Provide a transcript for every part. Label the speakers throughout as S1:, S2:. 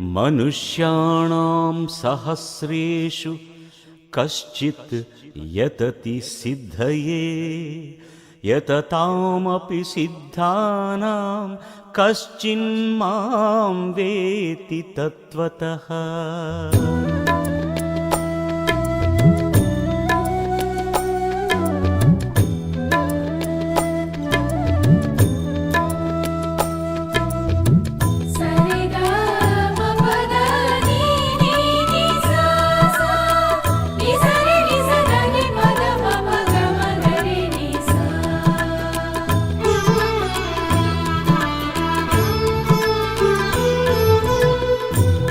S1: मनुष्याणां सहस्रेषु कश्चित् यतति सिद्धये यततामपि सिद्धानां कश्चिन्मां वेति तत्त्वतः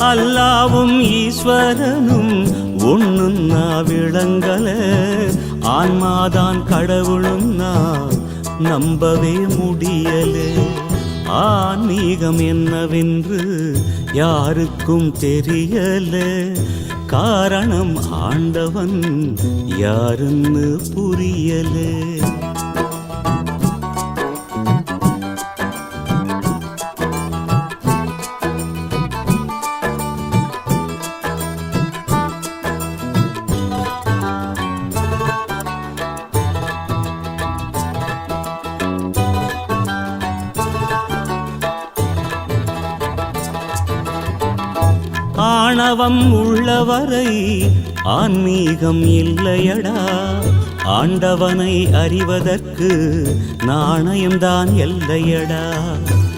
S1: அல்லாவும் ஈஸ்வரனும் ஒண்ணுன்னா விளங்கல. ஆன்மாதான் கடவுளுன்னா நம்பவே முடியல. ஆன்மீகம் என்னவென்று யாருக்கும் தெரியல. காரணம் ஆண்டவன் யாருன்னு புரியலே. ஆணவம் உள்ளவரை ஆன்மீகம் இல்லையடா. ஆண்டவனை அறிவதற்கு நாணயம்தான் எல்லையடா.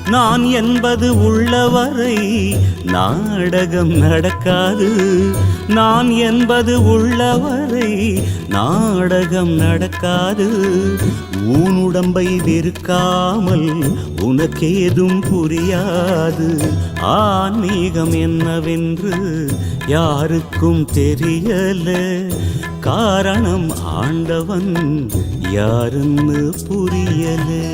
S1: நான் என்பது உள்ளவரை நாடகம் நடக்காது. நான் என்பது உள்ளவரை நாடகம் நடக்காது. ஊன் உடம்பை வெறுக்காமல் உனக்கேதும் புரியாது. ஆன்மீகம் என்னவென்று யாருக்கும் தெரியல. காரணம் ஆண்டவன் யாருன்னு புரியலே.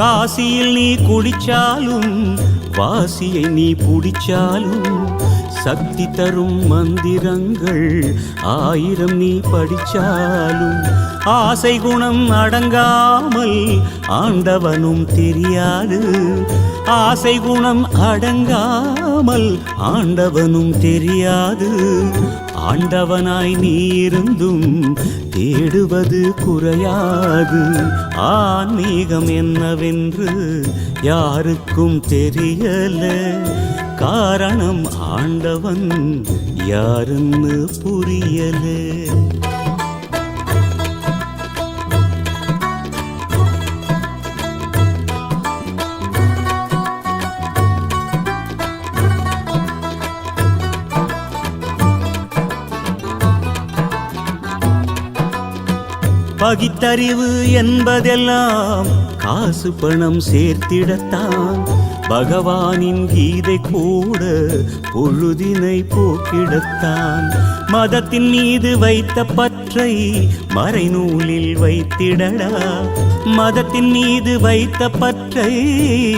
S1: காசியில் நீ குடிச்சாலும் வாசியை நீ பிடிச்சாலும் சக்தி தரும் மந்திரங்கள் ஆயிரம் நீ படிச்சாலும். ஆசை குணம் அடங்காமல் ஆண்டவனும் தெரியாது. ஆசை குணம் அடங்காமல் ஆண்டவனும் தெரியாது. ஆண்டவனாய் நீ இருந்தும் தேடுவது குறையாது. ஆன்மீகம் என்னவென்று யாருக்கும் தெரியல. காரணம் ஆண்டவன் யாருன்னு புரியலே. பகித்தறிவு என்பதெல்லாம் காசு பணம் சேர்த்திடத்தான். பகவானின் கீதை கூட பொழுதினை போக்கிடத்தான். மதத்தின் மீது வைத்த பற்றை மறைநூலில் வைத்திடடா. மதத்தின் மீது வைத்த பற்றை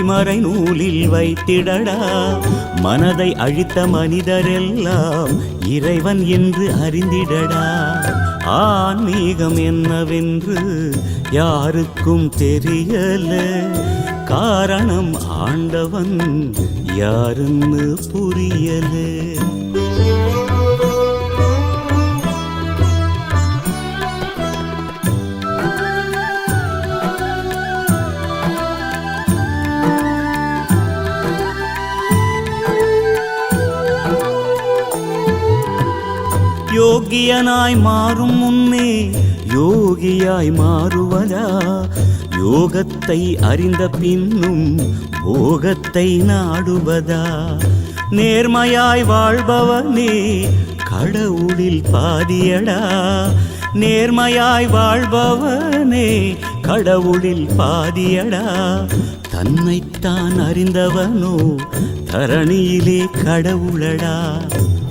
S1: மறைநூலில் வைத்திடடா. மனதை அழித்த மனிதரெல்லாம் இறைவன் என்று அறிந்திடடா. ஆன்மீகம் என்னவென்று யாருக்கும் தெரியல. காரணம் ஆண்டவன் யாருன்னு புரியலே. யோகியனாய் மாறும் முன்னே யோகியாய் மாறுவதா? யோகத்தை அறிந்த பின்னும் போகத்தை நாடுவதா? நேர்மையாய் வாழ்பவனே கடவுளில் பாதியடா? நேர்மையாய் வாழ்பவனே கடவுளில் பாதியடா? தன்னைத்தான் அறிந்தவனோ தரணியிலே கடவுளடா?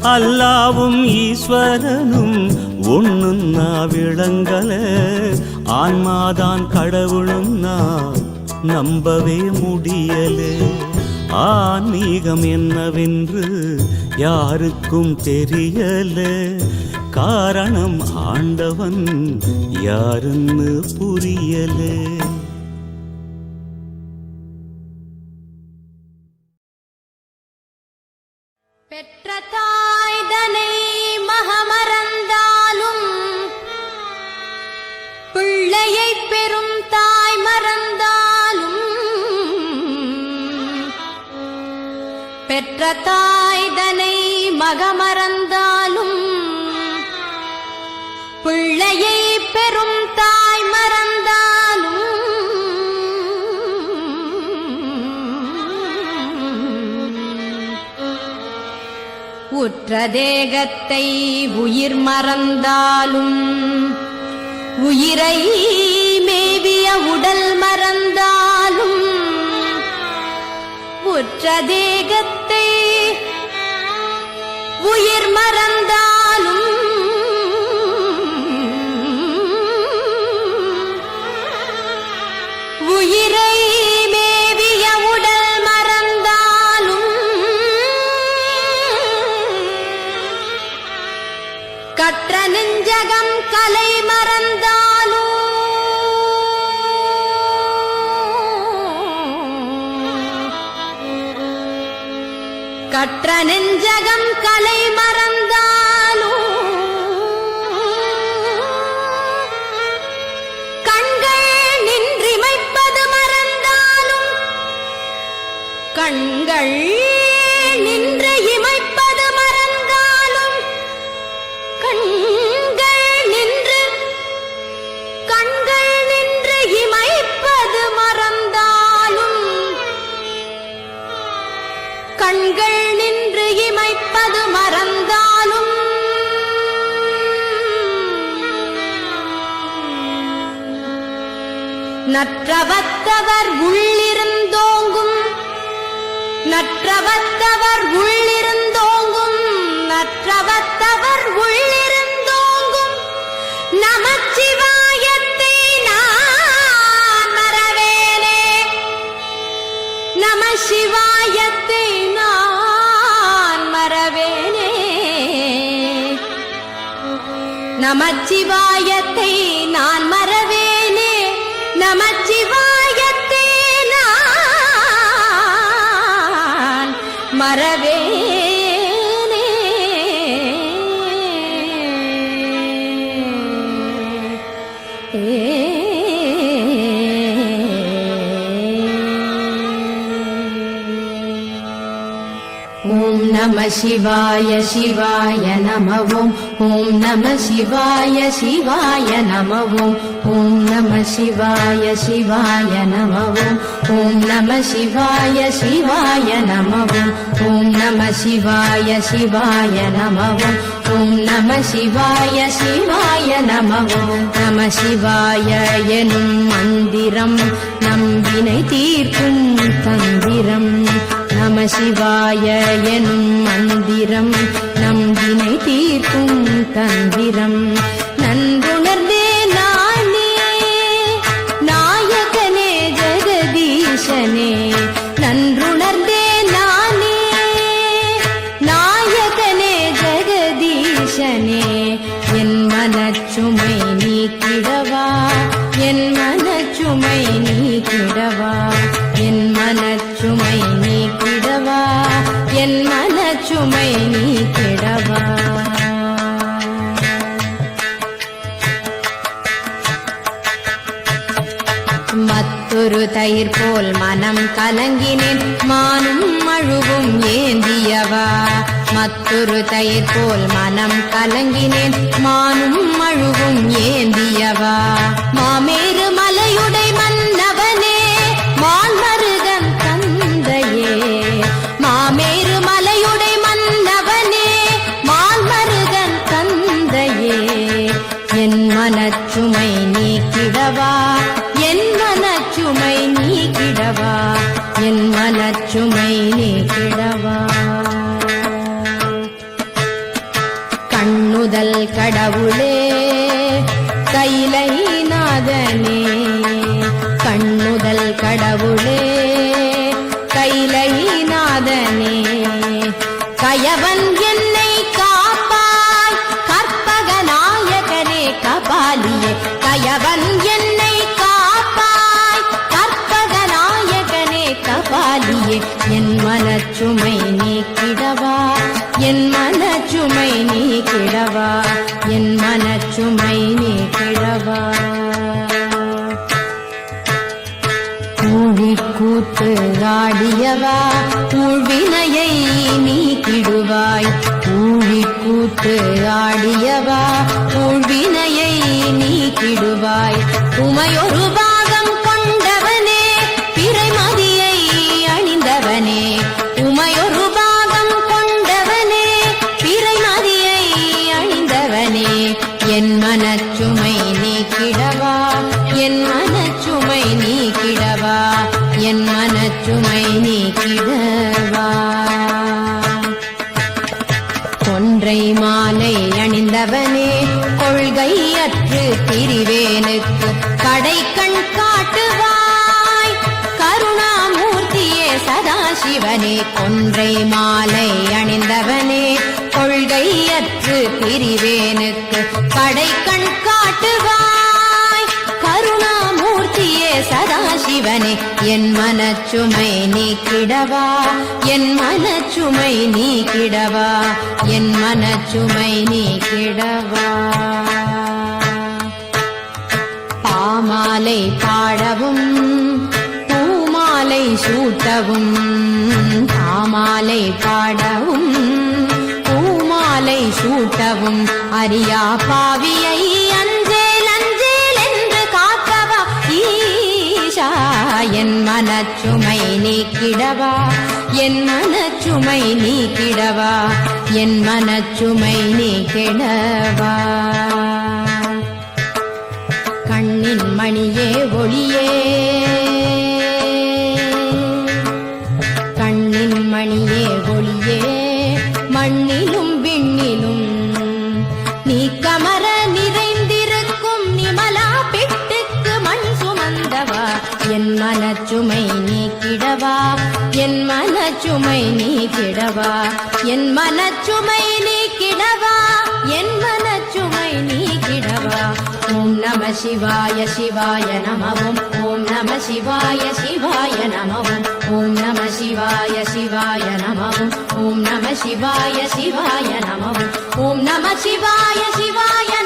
S1: அல்லாவும் ஈஸ்வரனும் ஒண்ணுன்னா விளங்கல. ஆன்மாதான் கடவுளும் നമ്പവേ நம்பவே முடியல. ஆன்மீகம் என்னவென்று யாருக்கும் தெரியல. காரணம் ஆண்டவன் யாருன்னு புரியலே.
S2: பெற்ற பெற்ற தாய்தனை மகமறந்தாலும் பிள்ளையை பெறும் தாய் மறந்தாலும் உற்ற தேகத்தை உயிர் மறந்தாலும் உயிரை மேவிய உடல் மறந்தாலும் உற்ற தேகத்தை உயிர் மறந்தாலும் உயிரை மேவிய உடல் மறந்தாலும் கற்ற நெஞ்சகம் கலை மறந்தாலும் கற்ற நெஞ்ச நற்றவத்தவர் உள்ளிருந்தோங்கும். நற்றவத்தவர் உள்ளிருந்தோங்கும். நற்றவத்தவர் உள்ளிருந்தோங்கும். நமச்சிவாயத்தை நான் மறவேனே. நம சிவாயத்தை நான் மறவேனே. நமச்சிவாயத்தை நான் நமச்சிவாயத்தே நான் மறவே ஓம் நம சிவாய சிவாய நம ஓம் ஓம் நம சிவாய சிவாய நம ஓம் ஓம் நம சிவாய சிவாய நம ஓம் ஓம் நம சிவாய சிவாய நம ஓம் ஓம் நம சிவாய சிவாய நம ஓம் ஓம் நம சிவாய சிவாய நம ஓம் நம சிவாய எனும் மந்திரம் நம்பினை தீர்க்கும் தந்திரம் நம சிவாய எனும் மந்திரம். நம் தினை தீர்க்கும் தந்திரம். நன்றுணர்ந்தே நானே நாயகனே ஜெகதீசனே நன்றுணர்ந்தே நானே நாயகனே ஜெகதீசனே என் மனச்சுமை நீக்கிட மற்றொரு போல் மனம் கலங்கினேன். மானும் அழுவும் ஏந்தியவா? மற்றொரு தயிர் போல் மனம் கலங்கினேன். மானும் அழுவும் ஏந்தியவா? மாமேறு மலையுடை மன்னவனே மனச்சுமை நீக்கிடவா கண்ணுதல் கடவுளே கைலை நாதனே. கண்ணுதல் கடவுளே மனச்சுமை நீக்கிடவா? என் மனச்சுமை நீக்கிடவா? என் மனச்சுமை நீக்கிடவா? கூழி கூத்து ஆடியவா? ஊழ்வினையை நீக்கிடுவாய். ஊழி கூத்து ஆடியவா? ஊழ்வினையை நீக்கிடுவாய். உமையொருவா கொள்கையற்று திரிவேனுக்கு கடை கண் காட்டுவாய். கருணாமூர்த்தியே சதாசிவனே கொன்றை மாலை அணிந்தவனே கொள்கையற்று திரிவேனுக்கு கடை கண் காட்டுவாய். கருணா சதாசிவனே என் மனச்சுமை நீக்கிடவா என் மனச்சுமை நீக்கிடவா என் மனச்சுமை நீக்கிடவா பாமாலை பாடவும் பூமாலை சூட்டவும் பாமாலை பாடவும் பூமாலை சூட்டவும் அரியா பாவியை என் மனச்சுமை நீக்கிடவா என் மனச்சுமை நீக்கிடவா என் மனச்சுமை நீக்கிடவா கண்ணின் மணியே ஒளியே. மனச்சுமை நீக்கிடவா என் மனச்சுமை நீக்கிடவா என் மனச்சுமை நீக்கிடவா என் மனச்சுமை நீக்கிடவா ஓம் நம சிவாய சிவாய நமவும். ஓம் நம சிவாய சிவாய நமவும். ஓம் நம சிவாய சிவாய நமவும். ஓம் நம சிவாய சிவாய நமவும். ஓம் நம சிவாய சிவாய